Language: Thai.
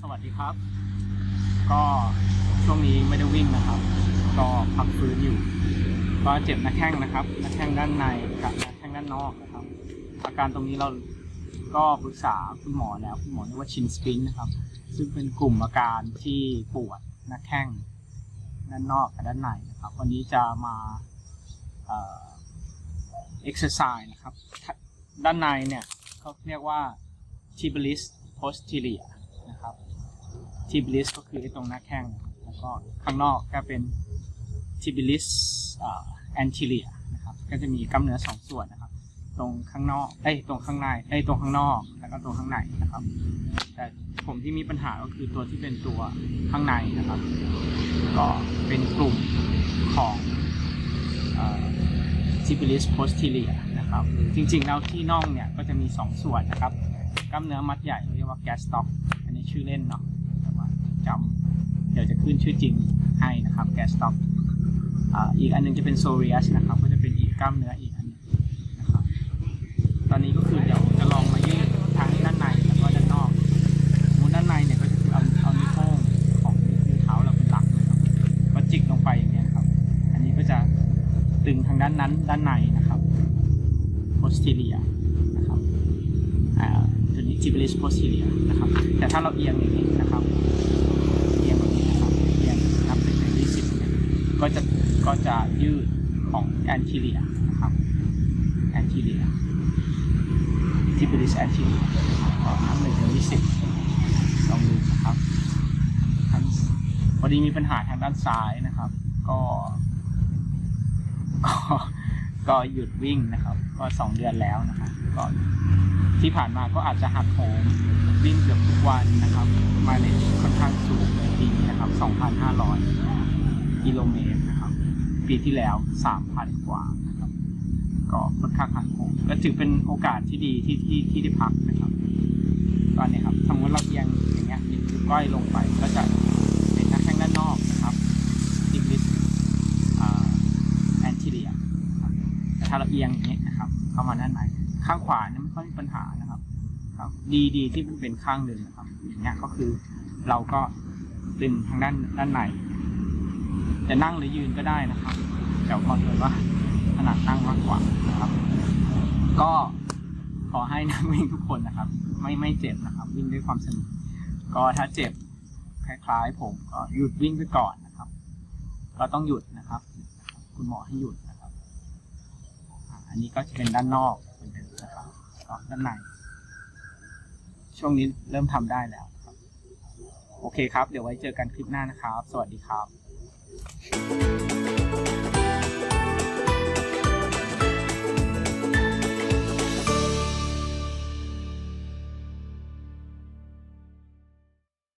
สวัสดีครับ ก็ช่วงนี้ไม่ได้วิ่งนะครับ ก็พักฟื้นอยู่ ก็เจ็บหน้าแข้งนะครับหน้าแข้งด้านในกับหน้าแข้งด้านนอกนะครับ อาการตรงนี้เราก็ปรึกษาคุณหมอแล้วคุณหมอเรียกว่าชินสปรินนะครับ ซึ่งเป็นกลุ่มอาการที่ปวดหน้าแข้งด้านนอกกับด้านในนะครับ วันนี้จะมาเอ่อเอ็กซ์ไซส์นะครับ ด้านในเนี่ยเขาเรียกว่า tibialis posterior นะครับ tibialis ก็คือไอ้ตรงหน้าแข้งแล้วก็ข้างนอกก็เป็น tibialis อ่า anterior นะครับก็จะมีกล้ามเนื้อสองส่วนนะครับ ตรงข้างนอกเอ้ยตรงข้างในเอ้ยตรงข้างนอกแล้วก็ตรงข้างในนะครับ แต่ผมที่มีปัญหาก็คือตัวที่เป็นตัวข้างในนะครับ ก็เป็นกลุ่มของเอ่อ tibialis posterior นะครับจริงๆแล้วที่น่องเนี่ยก็จะมี 2 ส่วนนะครับ กล้ามเนื้อมัดใหญ่เรียกว่า gastroc อัน นี้ชื่อเล่นเนาะแต่ว่าจำเดี๋ยวจะขึ้นชื่อจริงให้นะครับ gastroc อ่าอีกอันหนึงจะเป็น soleus นะครับ ก็จะเป็นอีกกล้ามเนื้ออีกอันหนึงนะครับตอนนี้ก็คือเดี๋ยวจะลองมายืดทั้งด้านในแล้วก็ด้านนอกสมมุติด้านในเนี่ยก็จะคือเอาเอานิ้วโป้งของนิ้วเท้าเราเป็นหลักนะครับก็จิกลงไปอย่างเงี้ยครับ อันนี้ก็จะตึงทางด้านนั้นด้านในนะครับ posterior นะครับ ตัวนี้ tibialis posterior นะครับ แต่ถ้าเราเอียงอย่างนี้นะครับ เอียงแบบนี้นะครับ เอียงนับเป็นในที่สิบเนี่ยก็จะก็จะยืดของ anterior นะครับ anterior tibialis anterior ก็นับหนึ่งถึงยี่สิบลองดูนะครับพอดีมีปัญหาทางด้านซ้ายนะครับ ก็ก็ก็หยุดวิ่งนะครับ ก็สองเดือนแล้วนะครับ ก็ที่ผ่านมาก็อาจจะหักโหมวิ่งเกือบทุกวันนะครับ มาเลจค่อนข้างสูงในปีนี้นะครับ 2,500 กิโลเมตรนะครับ ปีที่แล้ว 3,000 กว่านะครับ ก็ค่อนข้างหักโหมก็ถือเป็นโอกาสที่ดีที่ที่ที่ได้พักนะครับก็เนี่ครับสมมติเราเอียงอย่างเงี้ยนิ้วก้อยลงไปก็จะเป็นน้าแข้งด้านนอกนะครับดิบลิสแอนติเรียแต่ถ้าเราเอียงอย่างนี้ยนะครับ เข้ามาด้านใน ข้างขวาเนี่ยไม่ค่อยมีปัญหานะครับ ครับ ดีดีที่มันเป็นข้างหนึ่งนะครับ อย่างเงี้ยก็คือเราก็ดึงทางด้านด้านในจะนั่งหรือยืนก็ได้นะครับแต่ขอเลยว่าถนัดนั่งมากกว่านะครับ ก็ขอให้นักวิ่งทุกคนนะครับ ไม่ไม่เจ็บนะครับ วิ่งด้วยความสนุกก็ถ้าเจ็บคล้ายๆ ผมก็หยุดวิ่งไปก่อนนะครับ ก็ต้องหยุดนะครับ คุณหมอให้หยุดนะครับ อันนี้ก็จะเป็นด้านนอก ออกด้านใน ช่วงนี้เริ่มทำได้แล้วครับโอเคครับ เดี๋ยวไว้เจอกันคลิปหน้านะครับ สวัสดีครับ